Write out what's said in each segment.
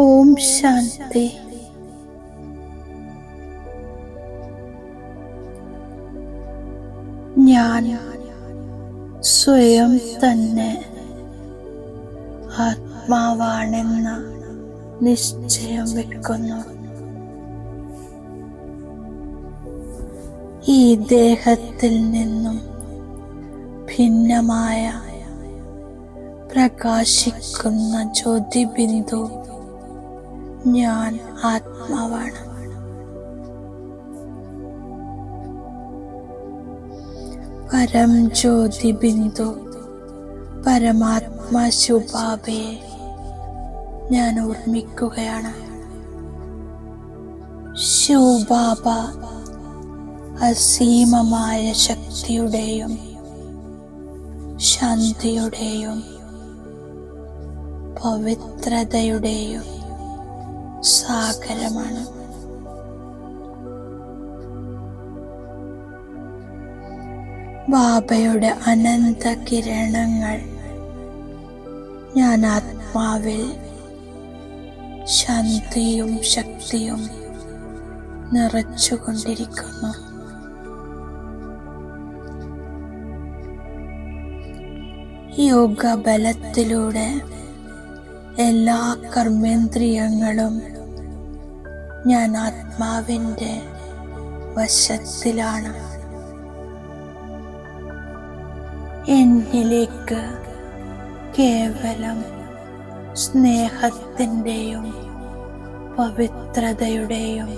ഓം ശാന്തി. ഞാൻ സ്വയം തന്നെ ആത്മാവാണെന്ന നിശ്ചയം വെക്കുന്നു. ഈ ദേഹത്തിൽ നിന്നും ഭിന്നമായ പ്രകാശിക്കുന്ന ജ്യോതിബിന്ദു ഞാൻ ആത്മാവാണ്. പരം ജ്യോതി ബിന്ദു പരമാത്മാ ശുഭാബയെ ഞാൻ ഓർമ്മിക്കുകയാണ്. ശിവബാബ അസീമമായ ശക്തിയുടെയും ശാന്തിയുടെയും പവിത്രതയുടെയും സാഗരമാണ്. ബാബയുടെ അനന്ത കിരണങ്ങൾ ഞാൻ ആത്മാവിൽ ശാന്തിയും ശക്തിയും നിറച്ചുകൊണ്ടിരിക്കുന്നു. യോഗ ബലത്തിലൂടെ എല്ലാ കർമ്മേന്ദ്രിയങ്ങളും ഞാൻ ആത്മാവിന്റെ വശത്തിലാണ്. എന്നിലേക്ക് കേവലം സ്നേഹത്തിന്റെയും പവിത്രതയുടെയും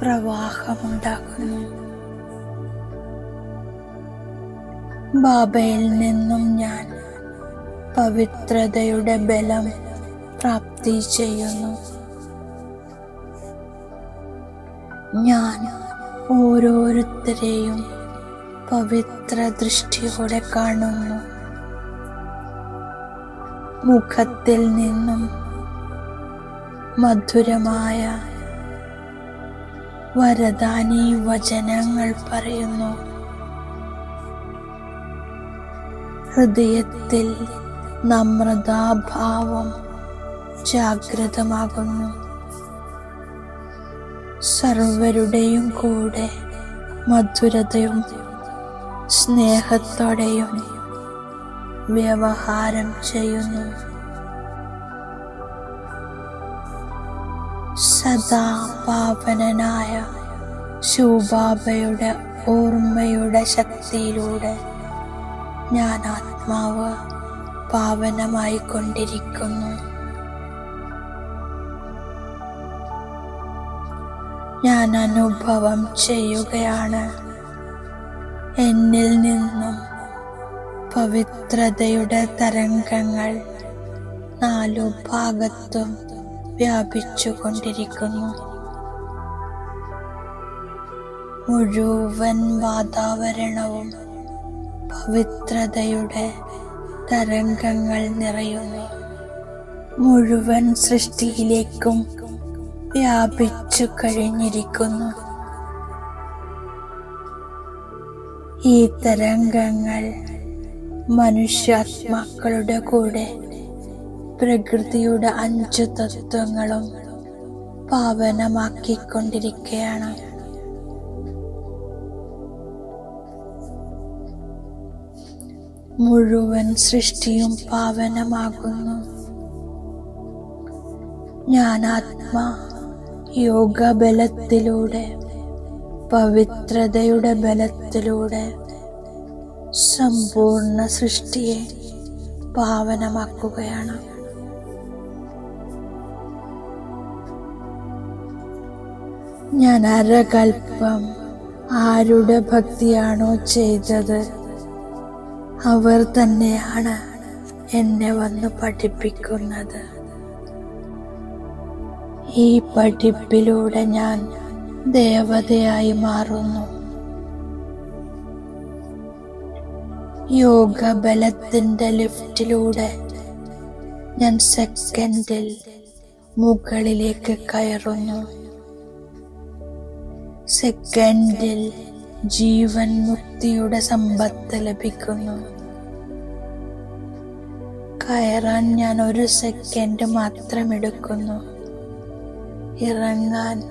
പ്രവാഹമുണ്ടാകുന്നു ബാബയിൽ നിന്നും ഞാൻ പവിത്രതയുടെ ബലം പ്രാപ്തി ചെയ്യുന്നു. ഞാൻ ഓരോരുത്തരെയും പവിത്ര ദൃഷ്ടിയോടെ കാണുന്നു. മുഖത്തിൽ നിന്നും മധുരമായ വരദാനി വചനങ്ങൾ പറയുന്നു. ഹൃദയത്തിൽ നമ്രതാഭാവം ജാഗ്രതമാകുന്നു. സർവരുടെയും കൂടെ മധുരതയും സ്നേഹത്തോടെയും വ്യവഹാരം ചെയ്യുന്നു. സദാ പാവനനായ ശൂബാബയുടെ ഓർമ്മയുടെ ശക്തിയിലൂടെ ഞാൻ ആത്മാവ് പാവനമായി കൊണ്ടിരിക്കുന്നു ഞാൻ അനുഭവം ചെയ്യുകയാണ്. എന്നിൽ നിന്നും പവിത്രതയുടെ തരംഗങ്ങൾ നാലു ഭാഗത്തും വ്യാപിച്ചു കൊണ്ടിരിക്കുന്നു മുഴുവൻ വാതാവരണവും പവിത്രതയുടെ തരംഗങ്ങൾ നിറയുന്നു. മുഴുവൻ സൃഷ്ടിയിലേക്കും വ്യാപിച്ചു കഴിഞ്ഞിരിക്കുന്നു. ഈ തരംഗങ്ങൾ മനുഷ്യാത്മാക്കളുടെ കൂടെ പ്രകൃതിയുടെ അഞ്ചു തത്വങ്ങളും പാവനമാക്കിക്കൊണ്ടിരിക്കുകയാണ് മുഴുവൻ സൃഷ്ടിയും പാവനമാകുന്നു. ആത്മാ യോഗ ബലത്തിലൂടെ പവിത്രതയുടെ ബലത്തിലൂടെ സമ്പൂർണ സൃഷ്ടിയെ പാവനമാക്കുകയാണ്. ഞാൻ അരകൽപ്പം ആരുടെ ഭക്തിയാണോ ചെയ്തത്? അവർ തന്നെയാണ് എന്നെ വന്ന് പഠിപ്പിക്കുന്നത്. ഈ പഠിപ്പിലൂടെ ഞാൻ ദേവതയായി മാറുന്നു. യോഗ ബലത്തിന്റെ ലിഫ്റ്റിലൂടെ ഞാൻ സെക്കൻഡിൽ മുകളിലേക്ക് കയറുന്നു. സെക്കൻഡിൽ ജീവൻ മുക്തിയുടെ സമ്പത്ത് ലഭിക്കുന്നു. കയറാൻ ഞാൻ ഒരു സെക്കൻഡ് മാത്രം എടുക്കുന്നു ഇറങ്ങാൻ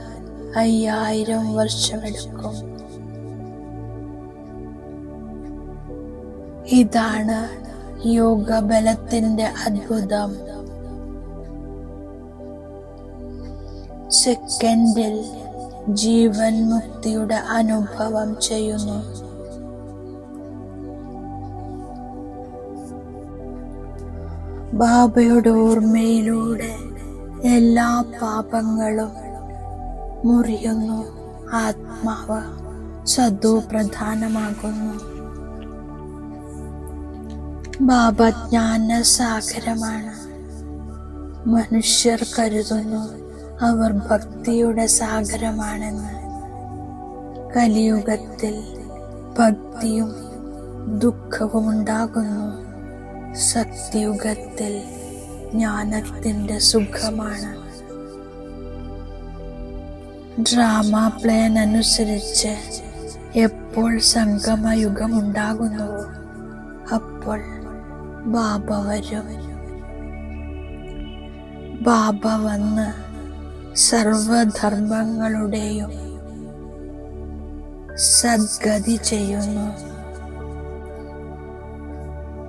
അയ്യായിരം വർഷമെടുക്കും. ഇതാണ് യോഗബലത്തിന്റെ അത്ഭുതം. സെക്കൻഡിൽ ജീവൻ മുക്തിയുടെ അനുഭവം ചെയ്യുന്നു. ബാബയുടെ ഓർമ്മയിലൂടെ എല്ലാ പാപങ്ങളും മുറിയുന്നു. ആത്മാവ് സദോ പ്രധാനമാകുന്നു. ബാബ ജ്ഞാന സാഗരമാണ് മനുഷ്യർ കരുതുന്നു അവർ ഭക്തിയുടെ സാഗരമാണെന്ന്. കലിയുഗത്തിൽ ഭക്തിയും ദുഃഖവും ഉണ്ടാകുന്നു. സത്യയുഗത്തിൽ ജ്ഞാനത്തിന്റെ സുഖമാണ്. ഡ്രാമ പ്ലാൻ അനുസരിച്ച് എപ്പോൾ സംഗമയുഗം ഉണ്ടാകുന്നുവോ അപ്പോൾ ബാബ വരും. ബാബ വന്ന് സർവധർമ്മങ്ങളുടെയും സദ്ഗതി ചെയ്യുന്നു.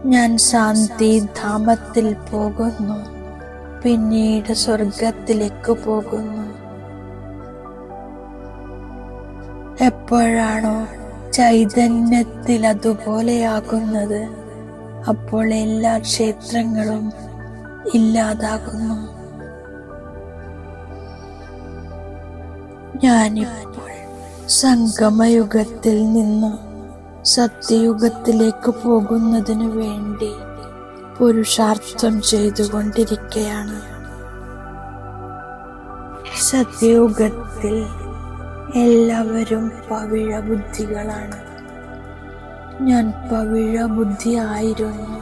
ഞാൻ ശാന്തി ധാമത്തിൽ പോകുന്നു. പിന്നീട് സ്വർഗത്തിലേക്ക് പോകുന്നു. എപ്പോഴാണോ ചൈതന്യത്തിൽ അതുപോലെയാകുന്നത് അപ്പോൾ എല്ലാ ക്ഷേത്രങ്ങളും ഇല്ലാതാകുന്നു. ഞാനിപ്പോൾ സംഗമയുഗത്തിൽ നിന്നും സത്യയുഗത്തിലേക്ക് പോകുന്നതിനു വേണ്ടി പുരുഷാർത്ഥം ചെയ്തുകൊണ്ടിരിക്കുകയാണ് സത്യയുഗത്തിൽ എല്ലാവരും പവിഴ ബുദ്ധികളാണ്. ഞാൻ പവിഴ ബുദ്ധിയായിരുന്നു.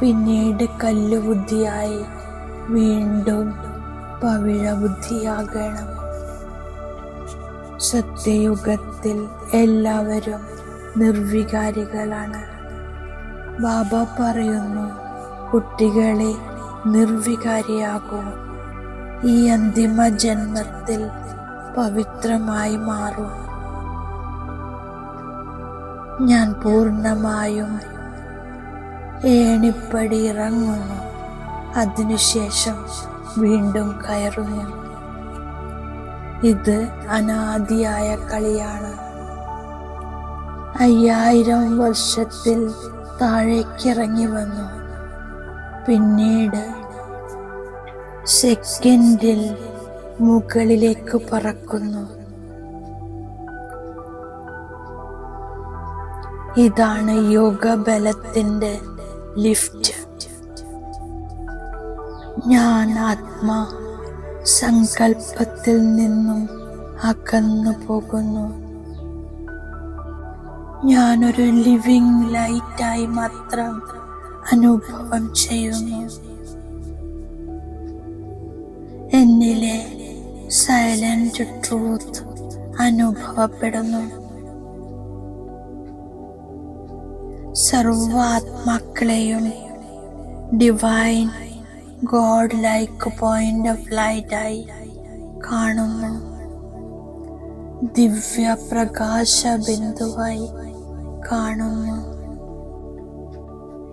പിന്നീട് കല്ലുബുദ്ധിയായി വീണ്ടും പവിഴ ബുദ്ധിയാകണം. സത്യയുഗത്തിൽ എല്ലാവരും നിർവികാരികളാണ്. ബാബ പറയുന്നു കുട്ടികളെ നിർവികാരിയാകൂ. ഈ അന്തിമ ജന്മത്തിൽ പവിത്രമായി മാറൂ. ഞാൻ പൂർണമായും ഏണിപ്പടി ഇറങ്ങുന്നു. അതിനുശേഷം വീണ്ടും കയറുന്നു. ഇത് അനാദിയായ കളിയാണ്. അയ്യായിരം വർഷത്തിൽ താഴേക്കിറങ്ങി വന്നു. പിന്നീട് സെക്കൻഡിൽ മുകളിലേക്ക് പറക്കുന്നു. ഇതാണ് യോഗ യോഗബലത്തിന്റെ ലിഫ്റ്റ്. ഞാൻ ആത്മ സങ്കല്പത്തിൽ നിന്നും അകന്നു പോകുന്നു ഞാനൊരു ലിവിങ് ലൈറ്റായി മാത്രം അനുഭവം ചെയ്യുന്നു. എന്നിലെ സൈലന്റ് ട്രൂത്ത് അനുഭവപ്പെടുന്നു. സർവാത്മാക്കളെയും divine God like point of ലൈറ്റായി കാണുന്നു. ദിവ്യ പ്രകാശ ബിന്ദുവായി കാണുന്നു.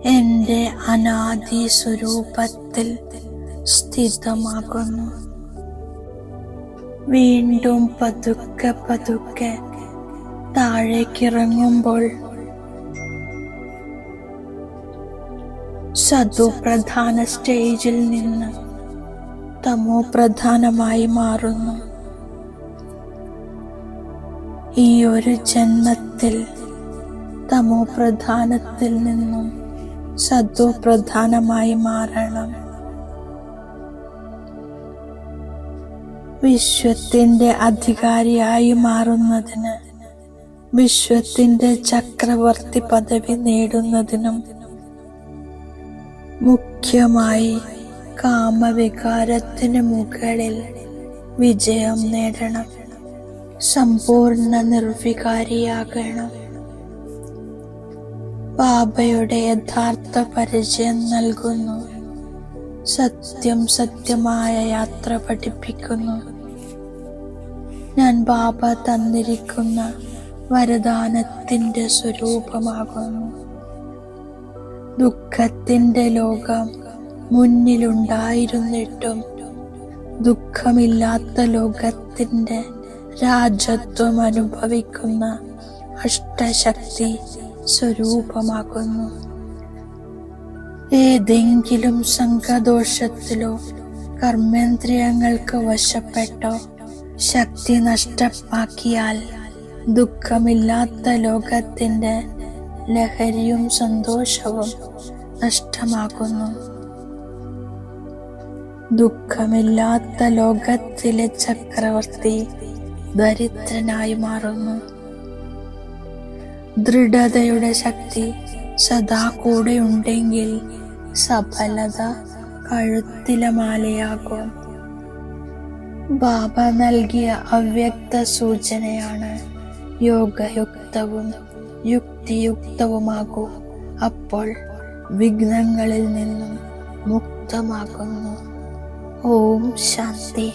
എന്റെ അനാദി സ്വരൂപത്തിൽ സ്ഥിതമാകുന്നു. വീണ്ടും പതുക്കെ പതുക്കെ താഴേക്കിറങ്ങുമ്പോൾ സതു പ്രധാന സ്റ്റേജിൽ നിന്ന് തമോ പ്രധാനമായി മാറുന്നു. ഈ ഒരു ജന്മത്തിൽ തമോ പ്രധാനത്തിൽ നിന്നും സത്വ പ്രധാനമായി മാറണം. വിശ്വത്തിന്റെ അധികാരിയായി മാറുന്നതിന് വിശ്വത്തിന്റെ ചക്രവർത്തി പദവി നേടുന്നതിനും മുഖ്യമായി കാമവികാരത്തിന് മുകളിൽ വിജയം നേടണം. സമ്പൂർണ നിർവികാരിയാകണം. ബാബയുടെ യഥാർത്ഥ പരിചയം നൽകുന്നു. സത്യം സത്യമായ യാത്ര പഠിപ്പിക്കുന്നു. ഞാൻ ബാബ തന്നിരിക്കുന്ന വരദാനത്തിന്റെ സ്വരൂപമാകുന്നു. ദുഃഖത്തിന്റെ ലോകം മുന്നിലുണ്ടായിരുന്നിട്ടും ദുഃഖമില്ലാത്ത ലോകത്തിന്റെ രാജത്വം അനുഭവിക്കുന്ന അഷ്ടശക്തി സ്വരൂപമാകുന്നു. ഏതെങ്കിലും സംഘദോഷത്തിലോ കർമ്മേന്ദ്രിയങ്ങൾക്ക് വശപ്പെട്ടോ ശക്തി നഷ്ടമാക്കിയാൽ ദുഃഖമില്ലാത്ത ലോകത്തിന്റെ ലഹരിയും സന്തോഷവും നഷ്ടമാകുന്നു. ദുഃഖമില്ലാത്ത ലോകത്തിലെ ചക്രവർത്തി ദരിദ്രനായി മാറുന്നു. ദൃഢതയുടെ ശക്തി സദാ കൂടെ ഉണ്ടെങ്കിൽ സഫലത കഴുത്തിലെ മാലയാകും. ബാബ നൽകിയ അവ്യക്ത സൂചനയാണ് യോഗയുക്തവും യുക്തിയുക്തവുമാകൂ. അപ്പോൾ വിഘ്നങ്ങളിൽ നിന്നും മുക്തമാകുന്നു. ഓം ശാന്തി.